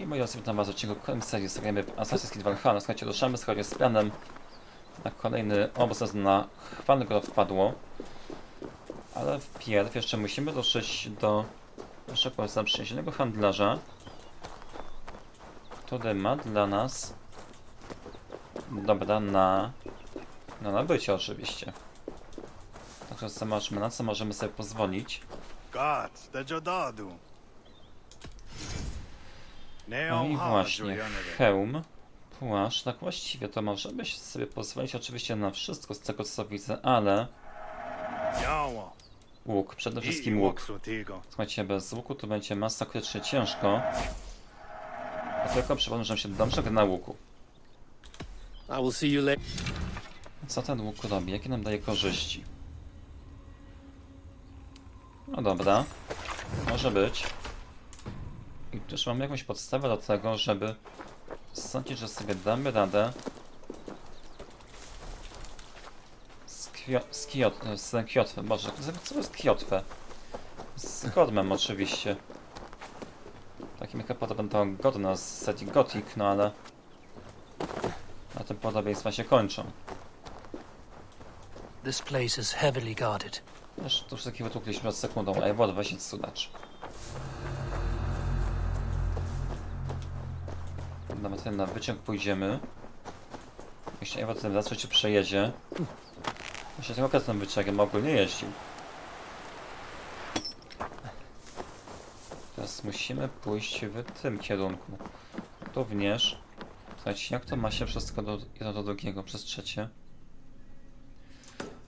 I moi drodzy, witam was w odcinku kolejnej serii z gramy Assassin's Creed Valhalla. Słuchajcie, ruszamy zgodnie z planem na kolejny obóz na chwalnego wpadło. Ale wpierw jeszcze musimy dotrzeć do naszego zaprzyjaźnionego handlarza, który ma dla nas dobra na, na nabycie oczywiście. Także zobaczmy na co możemy sobie pozwolić. Gott, det Jodadu. No i właśnie, hełm, płaszcz, tak właściwie to możemy sobie pozwolić oczywiście na wszystko z tego co widzę, ale łuk, przede wszystkim łuk. Słuchajcie, bez łuku to będzie masakrycznie ciężko. A tylko przypomnę, że się dobrze gra na łuku. I will see you later. Co ten łuk robi? Jakie nam daje korzyści? No dobra. Może być. I też mamy jakąś podstawę do tego, żeby sądzić, że sobie damy radę z, kwio, z, kiot, z kiotwem. Boże, co jest kiotwę? Z Godmem oczywiście. Takim podobno to Godna z serii Gothic, no ale na tym podobieństwa się kończą. This place is heavily guarded. Aż to wszystkie wytłukliśmy przed sekundą, a ja wodę weź sudacz. Tutaj na wyciąg pójdziemy. Jeśli Ewa ten raz się przejedzie. Myślę, że akurat tym wyciągiem ogólnie jeździł. Teraz musimy pójść w tym kierunku. Również. Słuchajcie, jak to ma się wszystko do jedno do drugiego przez trzecie?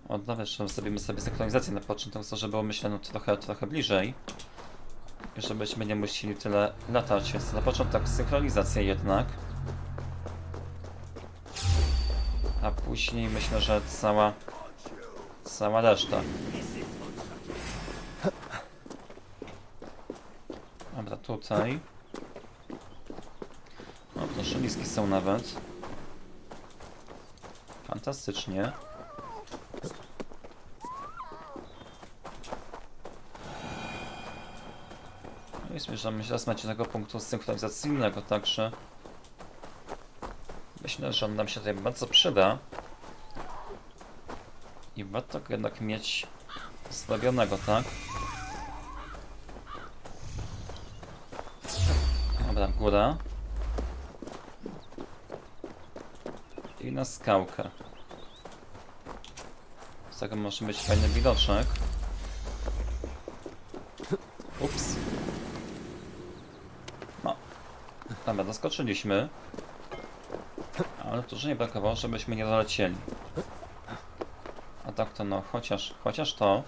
Od nawet zrobimy sobie synchronizację na początek, to żeby było myślę no, trochę, trochę bliżej. I żebyśmy nie musieli tyle latać, więc na początek synchronizacja jednak. A później myślę, że cała, cała reszta. Dobra, tutaj. O, proszę, liski są nawet. Fantastycznie. No i zmierzamy teraz do tego punktu synchronizacyjnego, także myślę, że on nam się tutaj bardzo przyda. I warto go jednak mieć zrobionego, tak? Dobra, góra. I na skałkę. Z tego może być fajny widoczek. Ups. No. Dobra, doskoczyliśmy. Ale to, że nie brakowało, żebyśmy nie dolecieli. A tak to no, chociaż, chociaż to.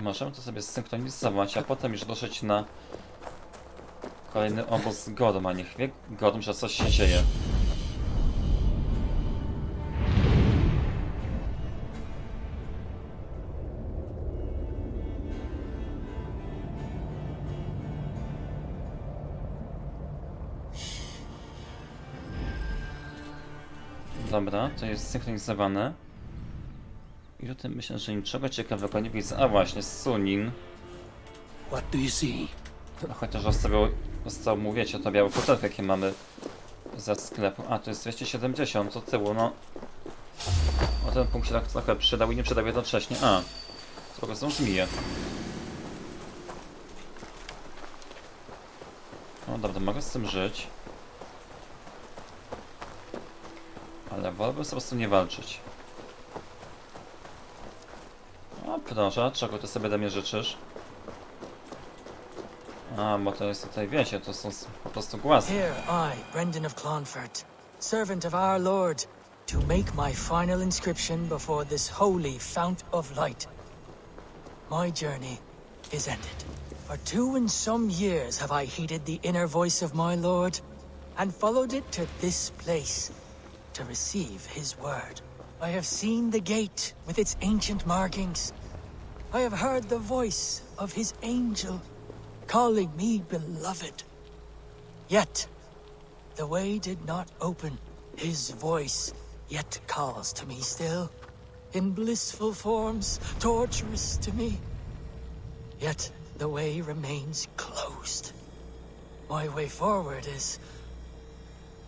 I możemy to sobie zsynchronizować, a potem już dotrzeć na kolejny obóz Gorm, a niech wie Gorm, że coś się dzieje. Dobra, to jest synchronizowane. I tutaj myślę, że niczego ciekawego nie widzę. A właśnie, Sunin. What do you see? No chociaż zostawiał, został mu, wiecie, to białe pudełko, jakie mamy ze sklepu. A, to jest 270 do tyłu, no. O ten punkt się tak trochę przydał i nie przydał jednocześnie. A, to są żmije. No dobra, mogę z tym żyć. Ale wolałbym po prostu nie walczyć. O proszę, czego ty sobie ode mnie życzysz? A, bo to jest tutaj, wiecie, to są po prostu głasy. Here, I, Brendan of Clonfert, servant of our Lord, to make my final inscription before this holy fount of light. My journey is ended. For two and some years have I heeded the inner voice of my Lord, and followed it to this place to receive his word. I have seen the gate with its ancient markings. I have heard the voice of his angel calling me beloved. Yet, the way did not open. His voice yet calls to me still, in blissful forms, torturous to me. Yet the way remains closed. My way forward is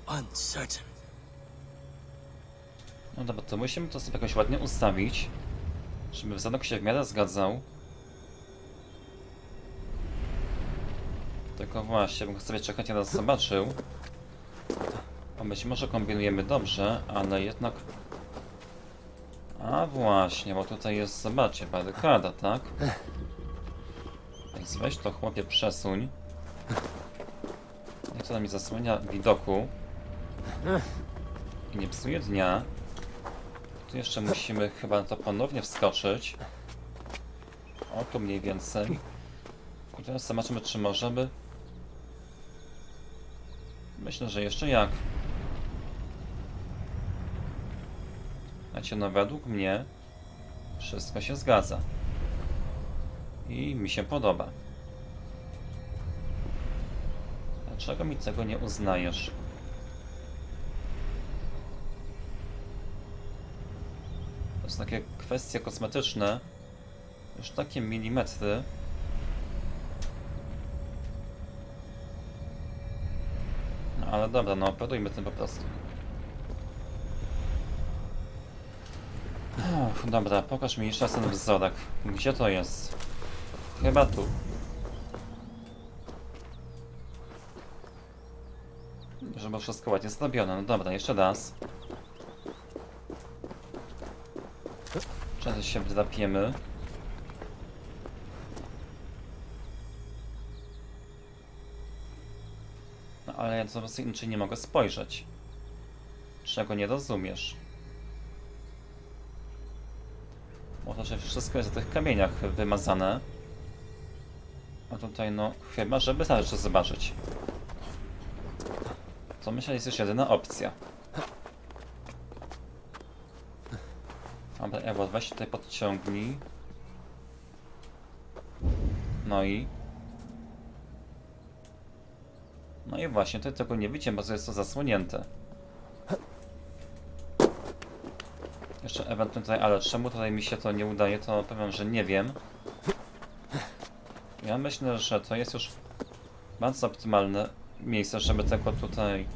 uncertain. No dobra, to musimy to sobie jakoś ładnie ustawić, żeby wzrok się w miarę zgadzał. Tylko właśnie, bym sobie czekać raz zobaczył. A być może kombinujemy dobrze, ale jednak... A właśnie, bo tutaj jest, zobaczcie, barykada, tak? Więc weź to chłopie przesuń. Niech to mi zasłania widoku. I nie psuje dnia. Tu jeszcze musimy chyba na to ponownie wskoczyć. O, tu mniej więcej. I teraz zobaczymy, czy możemy. Myślę, że jeszcze jak. Znacie, no według mnie wszystko się zgadza. I mi się podoba. Dlaczego mi tego nie uznajesz? Takie kwestie kosmetyczne. Już takie milimetry. No ale dobra, no operujmy tym po prostu. Uff, dobra, pokaż mi jeszcze ten wzorek. Gdzie to jest? Chyba tu. Żeby wszystko ładnie zrobione. No dobra, jeszcze raz. Często się wdrapiemy. No ale ja coraz inaczej nie mogę spojrzeć. Czego nie rozumiesz? To, że wszystko jest w tych kamieniach wymazane. A tutaj no, chyba, żeby rzeczy zobaczyć. To myślę, jest już jedyna opcja. Ewo, weź tutaj podciągnij. No i... No i właśnie, tutaj tego nie widzimy, bo jest to zasłonięte. Jeszcze ewentualnie tutaj, ale czemu tutaj mi się to nie udaje, to powiem, że nie wiem. Ja myślę, że to jest już bardzo optymalne miejsce, żeby tego tutaj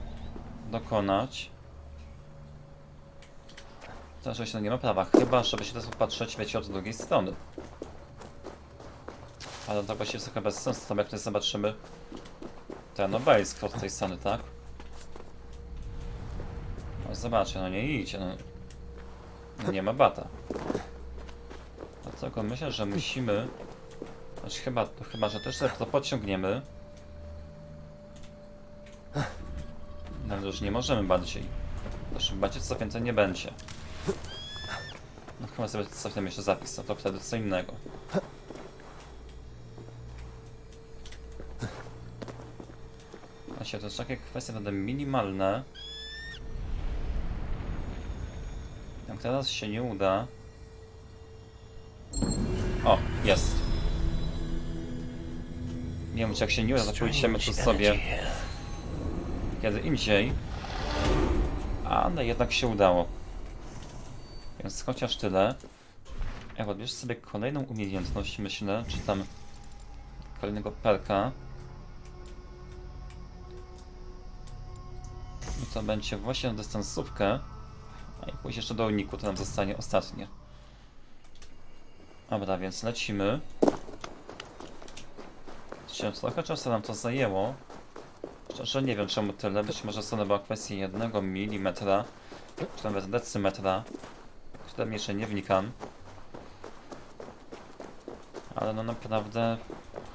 dokonać. To oczywiście nie ma prawa, chyba żeby się teraz popatrzeć, wiecie, od drugiej strony. Ale to właściwie jest trochę bez sensu, to jak tutaj zobaczymy ten obelisk od tej strony, tak? No zobaczcie, no nie idzie, no. Nie ma bata. Dlatego myślę, że musimy... Znaczy chyba, chyba że też to podciągniemy. No już nie możemy bardziej. Też bardziej co więcej nie będzie. No chyba sobie cofniemy jeszcze zapis, a to wtedy co innego. Właśnie, to jest takie kwestie będą minimalne. Jak teraz się nie uda... O, jest. Nie wiem, czy jak się nie uda, to pójdziemy tu sobie kiedy indziej. Ale jednak się udało. Więc chociaż tyle. Ewa, bierz sobie kolejną umiejętność, myślę, czy tam kolejnego perka. I to będzie właśnie na dystansówkę. A i pójść jeszcze do uniku, to nam zostanie ostatnie. Dobra, więc lecimy. Trochę czasu nam to zajęło. Szczerze nie wiem czemu tyle, być może to była kwestia jednego milimetra, czy nawet decymetra, którym jeszcze nie wnikam. Ale no naprawdę,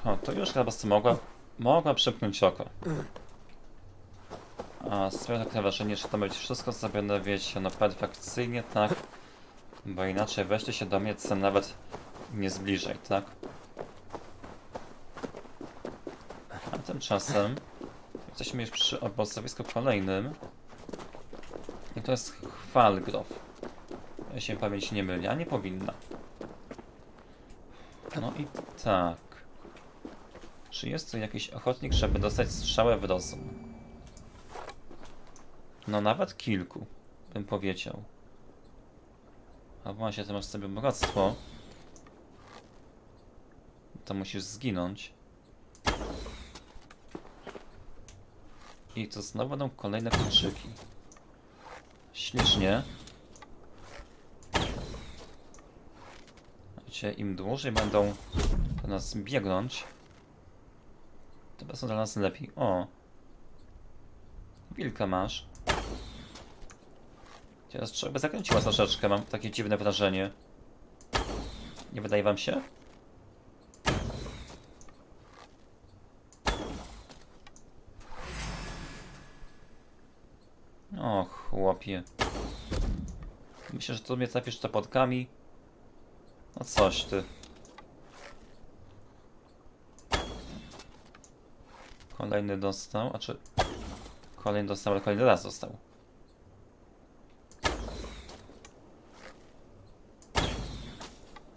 o, to już chyba mogła, mogła przepchnąć oko. A sprawia takie wrażenie, że to będzie wszystko zrobione, wiecie, no perfekcyjnie, tak? Bo inaczej weźcie się do mnie, co nawet nie zbliżej, tak? A tymczasem jesteśmy już przy obozowisku kolejnym. I to jest Chwalgrow. Jeśli pamięć nie myli, a nie powinna. No i tak. Czy jest tu jakiś ochotnik, żeby dostać strzałę w rozum? No nawet kilku, bym powiedział. A właśnie, ty masz sobie bogactwo. to musisz zginąć. I to znowu będą kolejne kluczyki. Ślicznie. Wiecie, im dłużej będą do nas biegnąć, to będą dla nas lepiej. O! Wilka masz. Teraz trzeba zakręciła troszeczkę, mam takie dziwne wrażenie. Nie wydaje wam się? O, chłopie. Myślę, że tu mnie trafisz czapodkami. No coś ty. Kolejny dostał, a czy... Kolejny dostał, ale kolejny raz dostał.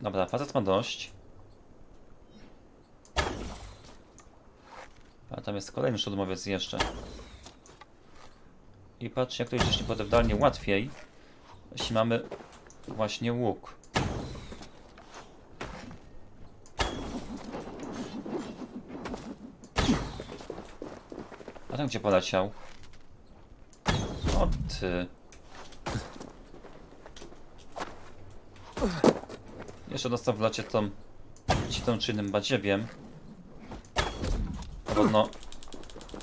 Dobra, facet ma dość. A tam jest kolejny szturmowiec jeszcze. I patrz, jak to jest jeszcze podobnie łatwiej, jeśli mamy właśnie łuk. Gdzie poleciał? O ty. Jeszcze dostał w locie tą tą czy innym badziewiem. Podobno.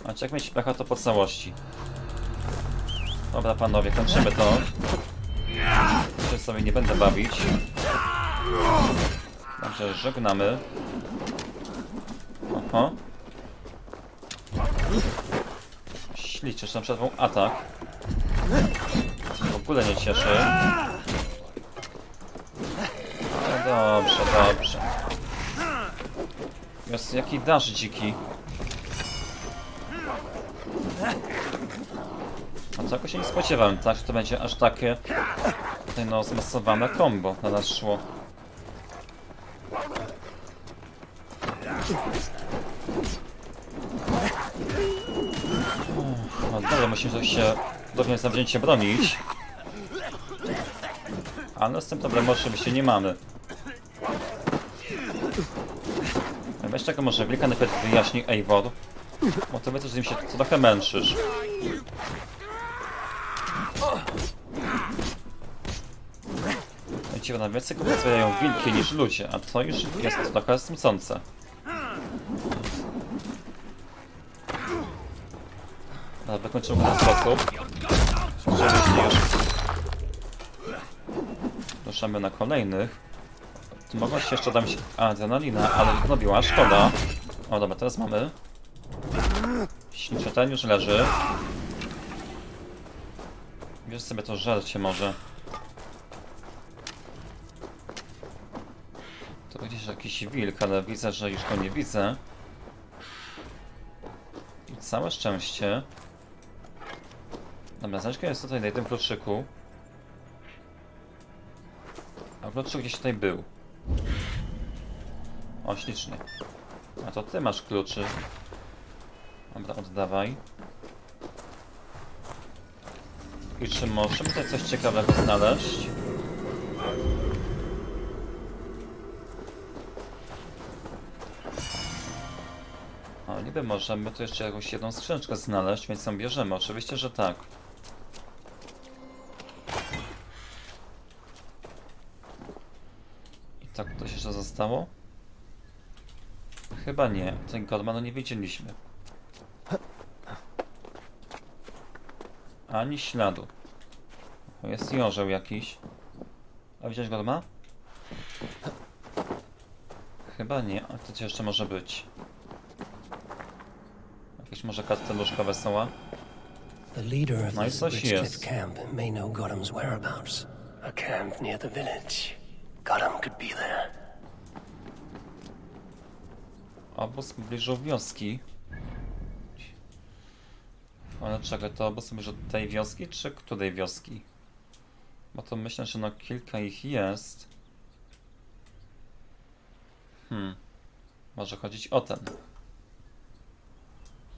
A jak mieć pecha to po całości. Dobra panowie, kończymy to. Się sobie nie będę bawić. Także żegnamy. Oho. Ślicznie, że na przykład był atak. W ogóle nie cieszy. No dobrze, dobrze. Jest jaki dasz dziki. A tego się nie spodziewałem, tak? Że to będzie aż takie no zmasowane combo na nas szło. No musimy się dobrze zawzięcie bronić. Ale z tym problemu oczywiście nie mamy. Weź tego może wilka najpierw wyjaśni Eivor. Bo to wiedzę, że im się trochę męczysz. Ci na więcej zbierają wilki niż ludzie, a to już jest trochę smucące. Dobra, wykończymy w ten sposób. Już ruszamy na kolejnych. Tu mogła się jeszcze dać adrenalina, ale robiła szkoda. O dobra, teraz mamy. Ślicznie, ten już leży. Wiesz sobie to żelcie może. To gdzieś jakiś wilk, ale widzę, że już go nie widzę. I całe szczęście. Dobra, znaczka jest tutaj na jednym kluczyku. A kluczyk gdzieś tutaj był. O, ślicznie. A to ty masz kluczy. Dobra, oddawaj. I czy możemy tutaj coś ciekawego znaleźć? O, niby możemy tu jeszcze jakąś jedną skrzyneczkę znaleźć, więc ją bierzemy. Oczywiście, że tak. I tak zostało? Chyba nie. Ten Godmanu nie widzieliśmy. Ani śladu. Jest i orzeł jakiś. A widziałeś Godma? Chyba nie. A to co jeszcze może być? Jakieś może karteluszka wesoła? The leader of No i coś jest. camp may know Godham's whereabouts. A camp near the village. Godham could be there. Obóz pobliżu wioski. Ale czekaj, to obóz pobliżu tej wioski, czy której wioski? Bo to myślę, że no kilka ich jest. Hmm. Może chodzić o ten.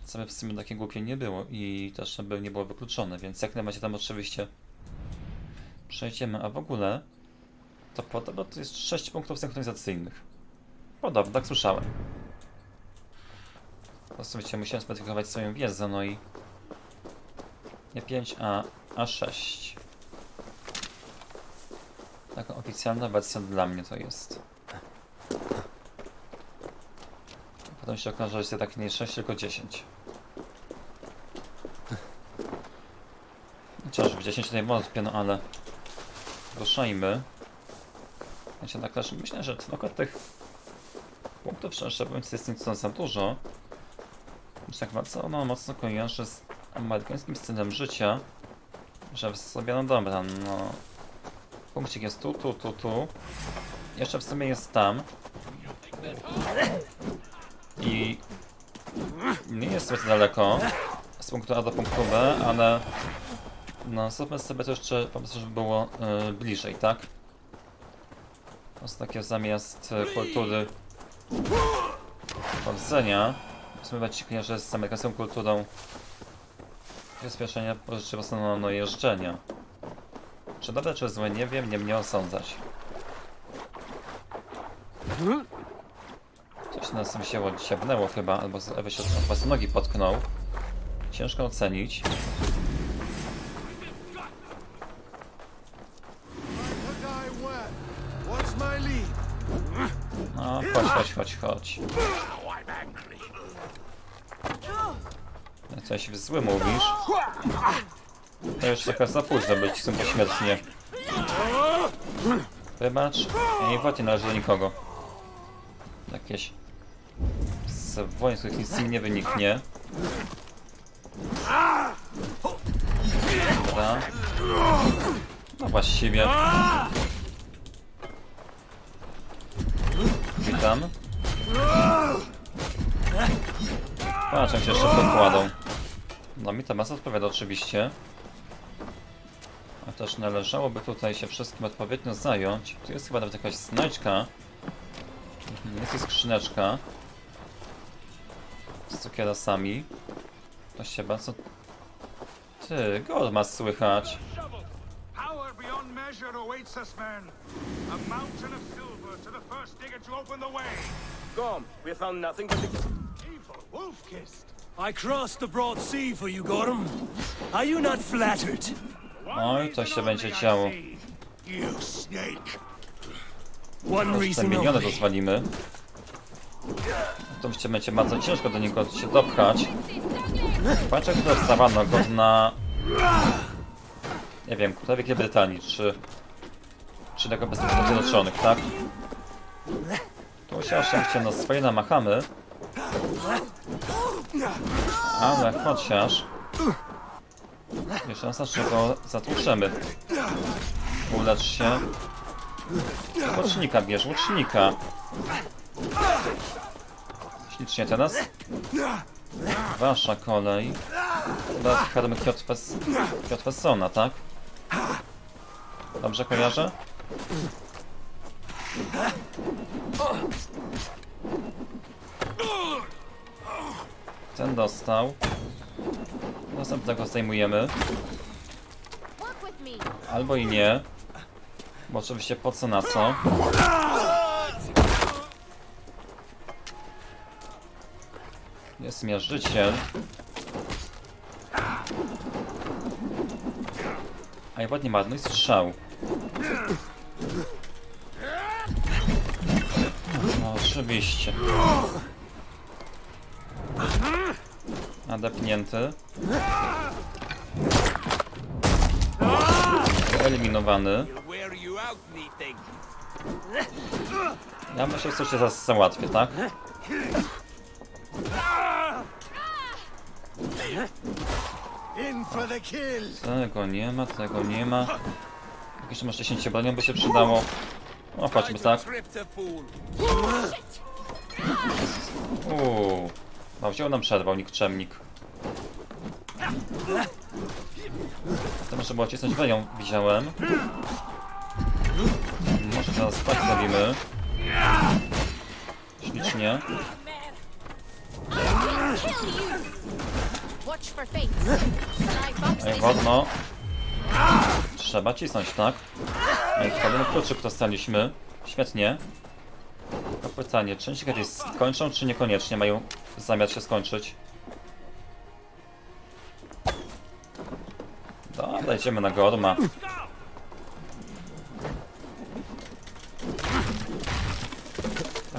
Co by w sumie takie głupie nie było i też by nie było wykluczone, więc jak najbardziej tam oczywiście przejdziemy. A w ogóle to podobno to jest 6 punktów synchronizacyjnych. Podobno, tak słyszałem. Wiecie, musiałem zweryfikować swoją wiedzę, no i... Nie 5, a, a 6. Taka oficjalna wersja dla mnie to jest. Potem się okaże, że tak nie 6, tylko 10. Chociaż w 10 tutaj wątpię, no ale... Ruszajmy. Wiecie, tak też myślę, że akurat tych punktów szczerze mówiąc jest nieco za dużo. Bardzo no, mocno kojarzę z amerykańskim stylem życia, że sobie, no dobra, no... Punkcik jest tu, tu, tu, tu. Jeszcze w sumie jest tam. I... Nie jest zbyt daleko z punktu A do punktu B, ale... No, zróbmy sobie to jeszcze po prostu, żeby było y, bliżej, tak? Po prostu takie zamiast y, kultury chodzenia, zmywać się kojarzy z amerykańską kulturą przyspieszenia rzeczywistego no, jeżdżenia. Czy dobre, czy złe, nie wiem, nie mnie osądzać. Coś nas tym się ciągnęło chyba, albo z Ewy się prostu nogi potknął. Ciężko ocenić. No, chodź, chodź, chodź, chodź. Coś zły mówisz? To już trochę za późno być chcę pośmiertnie. Wybacz, ja nie płacię należy do nikogo. Jakieś... Z z których nic nie wyniknie. Dobra. No właściwie. Witam. Patrz, jak się jeszcze podkładą. No mi ta masa odpowiada oczywiście. A też należałoby tutaj się wszystkim odpowiednio zająć. Tu jest chyba nawet jakaś znajdźka. Mhm, Jest tu skrzyneczka. Z cukierasami. To się bardzo... Ty, Gorma słychać. Power beyond measure awaits us, men. A mountain of silver to the first digger to open the way. Gorm, we found nothing but the... Evil wolf-kissed. I crossed the broad sea for you, Gorm. Are you not flattered? Oj, to się będzie działo. You snake. One reason miniony rozwalimy. To będzie, będzie bardzo ciężko do niego się dopchać. Patrzę, kto wstawano go na... Nie wiem, króla Wielkiej Brytanii, czy... Czy tego bez Stanów Zjednoczonych, tak? Tu się oczywiście no swoje namachamy. Ale chociaż... Jeszcze raz, czego zatłuczemy. Ulecz się. Łucznika bierz, łucznika. Ślicznie teraz. Wasza kolej. Teraz Hermy Kjotwes... Kjotwesona, tak? Dobrze kojarzę? Ten dostał. Następnego me. Albo i nie. Bo oczywiście po co na co. Jest mierzyciel. A i ładnie marnuj strzał. No oczywiście. Adepnięty. Wyeliminowany. Ja myślę, że coś się zaraz załatwię, tak? Tego nie ma, tego nie ma. Jeszcze masz 10 bronią by się przydało. O, chodźmy tak. Uuu. No wziął nam przerwał nikczemnik. To może było cisnąć bronią, widziałem. Może teraz tak zrobimy. Ślicznie. Ej, wodno. Trzeba cisnąć, tak? Ej, kolejny kluczyk dostaliśmy. Świetnie. To pytanie, czy oni się kiedyś skończą, czy niekoniecznie mają zamiar się skończyć? Idziemy na Gorma.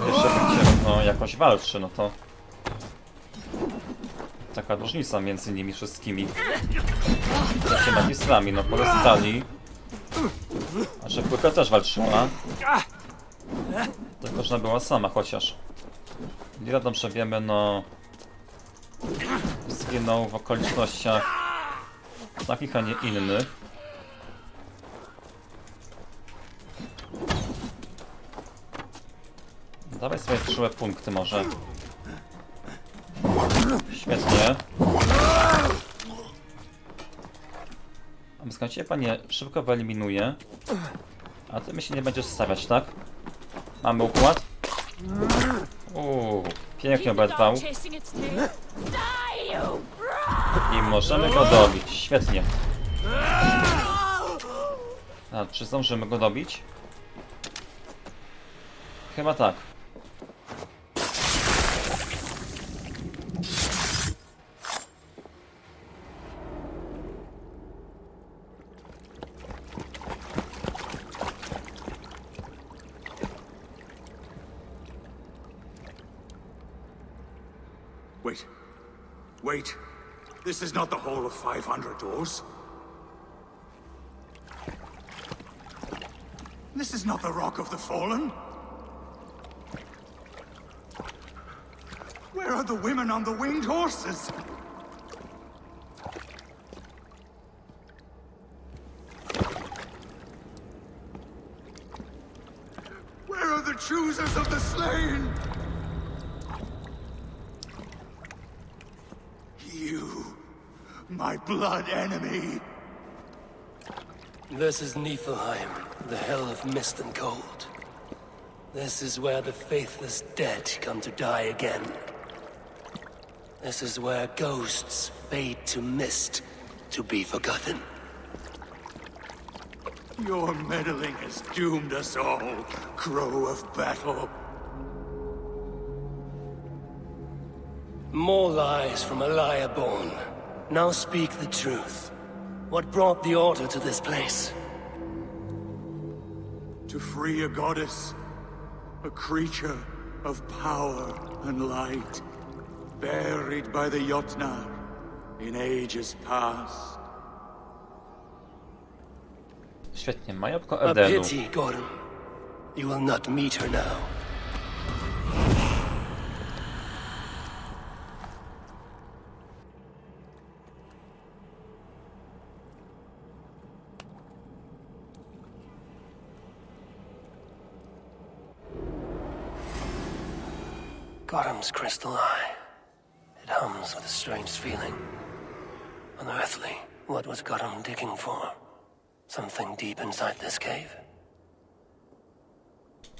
A jeszcze będzie, no, jakoś walczy, no to... Taka różnica między nimi wszystkimi. Takie magistrami, no porastali. A że Płyka też walczyła. Tylko, że była sama chociaż. Ile dobrze wiemy, no... Zginął w okolicznościach takich, a nie innych. Dawaj swoje trzy punkty może. Świetnie. A skąd panie szybko wyeliminuje. A ty mi się nie będziesz stawiać, tak? Mamy układ? Uuu, pięknie oberwał. Możemy go dobić. Świetnie. A, czy zdążymy go dobić? Chyba tak. Wait. Wait. This is not the Hall of 500 doors. This is not the Rock of the Fallen. Where are the women on the winged horses? Where are the choosers of the slain? You, my blood enemy. This is Niflheim, the hell of mist and cold. This is where the faithless dead come to die again. This is where ghosts fade to mist to be forgotten. Your meddling has doomed us all, Crow of Battle. More lies from a liar born. Now speak the truth. What brought the Order to this place? To free a goddess, a creature of power and light, buried by the Jotnar in ages past. Świetnie, Majopko A Edenu. pity, Gordon. You will not meet her now. Gotham's crystal eye. It hums with a strange feeling. Unearthly. What was Gotham digging for? Something deep inside this cave?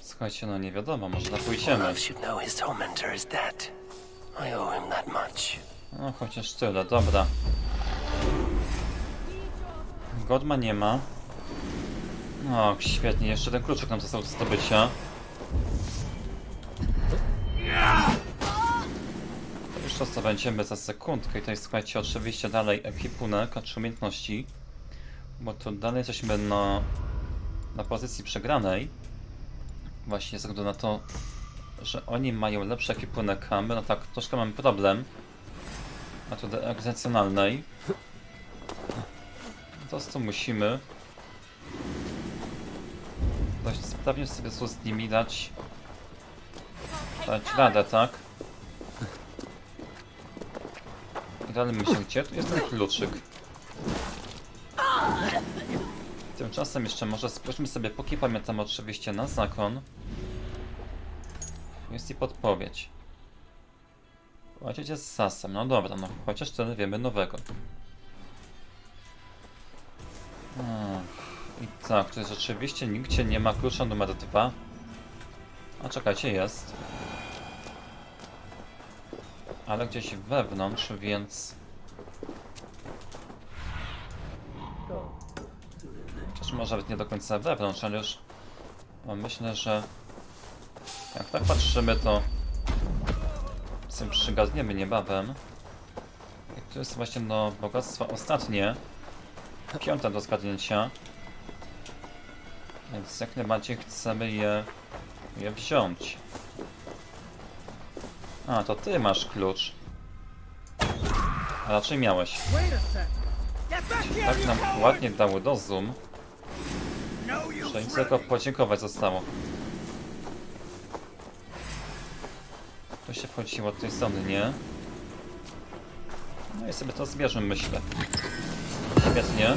Słuchajcie, no nie wiadomo, może tam pójdziemy. No chociaż tyle, dobra. Godma nie ma. No, świetnie, jeszcze ten kluczyk nam został do zdobycia. To to co będziemy za sekundkę i to jest słuchajcie oczywiście dalej ekwipunek, czy umiejętności. Bo tu dalej jesteśmy na, na pozycji przegranej. Właśnie ze względu na to, że oni mają lepszy ekwipunek, a my no tak troszkę mamy problem metody egzecjonalnej. Po prostu musimy dość sprawnie sobie z nimi dać, dać radę, tak? Myślę, gdzie tu jest ten kluczyk? Tymczasem jeszcze może spójrzmy sobie, póki pamiętam oczywiście na zakon. Jest i podpowiedź. Ojciec jest sasem, no dobra, no chociaż tyle wiemy nowego. Hmm. I tak, to jest rzeczywiście nigdzie nie ma klucza numer dwa. A czekajcie, jest. Ale gdzieś wewnątrz, więc... Chociaż może nawet nie do końca wewnątrz, ale już... No, myślę, że... Jak tak patrzymy, to sobie przygadniemy niebawem. I to jest właśnie no bogactwo ostatnie. Piąte do zgadnięcia. Więc jak najbardziej chcemy je, je wziąć. A, to ty masz klucz. A raczej miałeś. Tak nam ładnie dały do zoom. Że nic tylko podziękować zostało. Tu się wchodziło od tej strony, nie? No i sobie to zbierzemy, myślę. Świetnie.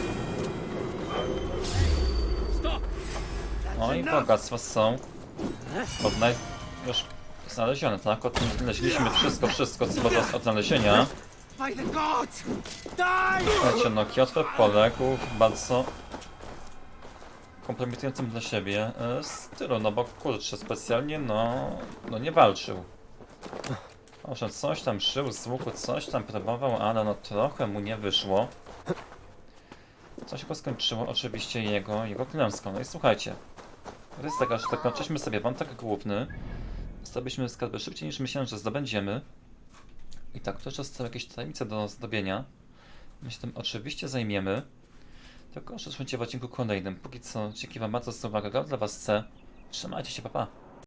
No i bogactwa są. Odnaj... już znalezione, tak? Odnaleźliśmy wszystko, wszystko, co było do odnalezienia. Słuchajcie, no Kiotwe poległ w bardzo kompromitującym dla siebie e, stylu, no bo kurczę, specjalnie no, no nie walczył. Może coś tam szył z łuku, coś tam próbował, ale no trochę mu nie wyszło. Co się go skończyło oczywiście jego, jego klęską. No i słuchajcie, to jest taka, że zakończyliśmy sobie wątek główny. Zdobyliśmy skarby szybciej niż myślałem, że zdobędziemy. I tak, to jeszcze zostały jakieś tajemnice do zdobienia. My się tym oczywiście zajmiemy. Tylko że w odcinku kolejnym. Póki co, dzięki wam bardzo za uwagę. Dla was C. Trzymajcie się, papa. Pa.